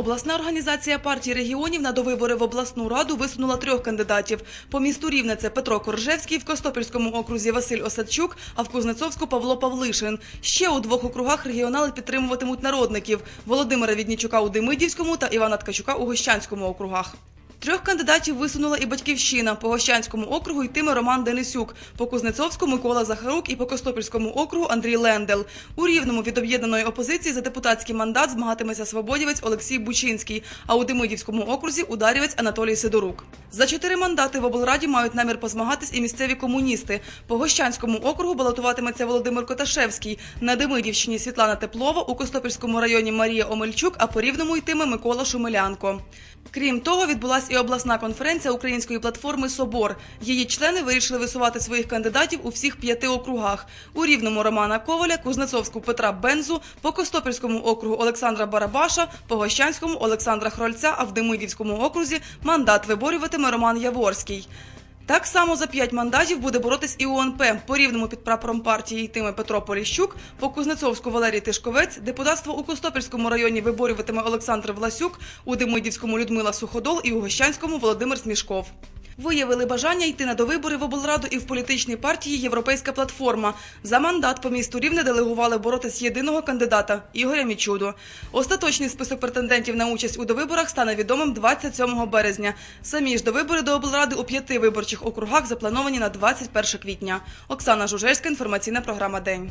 Обласна організація партії регіонів на довибори в обласну раду висунула трьох кандидатів. По місту Рівне це Петро Коржевський, в Костопільському окрузі Василь Осадчук, а в Кузнецовську Павло Павлишин. Ще у двох округах регіонали підтримуватимуть народників Володимира Віднічука у Демидівському та Івана Ткачука у Гощанському округах. Трьох кандидатів висунула і батьківщина. По Гощанському округу йтиме Роман Денисюк, по Кузнецовському Микола Захарук і по Костопільському округу Андрій Лендел. У Рівному від об'єднаної опозиції за депутатський мандат змагатиметься свободівець Олексій Бучинський, а у Демидівському окрузі ударівець Анатолій Сидорук. За чотири мандати в облраді мають намір позмагатись і місцеві комуністи. По Гощанському округу балотуватиметься Володимир Коташевський, на Демидівщині Світлана Теплова, у Костопільському районі Марія Омельчук, а по Рівному йтиме Микола Шумилянко. Крім того, відбулася і обласна конференція української платформи Собор. Її члени вирішили висувати своїх кандидатів у всіх п'яти округах: у Рівному Романа Коваля, Кузнецовську Петра Бензу, по Костопільському округу Олександра Барабаша, по Гощанському Олександра Хрольця, а в Демидівському окрузі мандат виборюватиме Роман Яворський. Так само за п'ять мандатів буде боротись і УНП. По рівному під прапором партії йтиме Петро Поліщук, по Кузнецовську Валерій Тишковець, депутатство у Костопільському районі виборюватиме Олександр Власюк, у Демидівському Людмила Суходол і у Гощанському Володимир Смішков. Виявили бажання йти на довибори в облраду і в політичній партії Європейська платформа. За мандат по місту Рівне делегували боротись єдиного кандидата Ігоря Мічуду. Остаточний список претендентів на участь у довиборах стане відомим 27 березня. Самі ж довибори до облради у п'яти виборчих округах заплановані на 21 квітня. Оксана Жужельська, інформаційна програма День.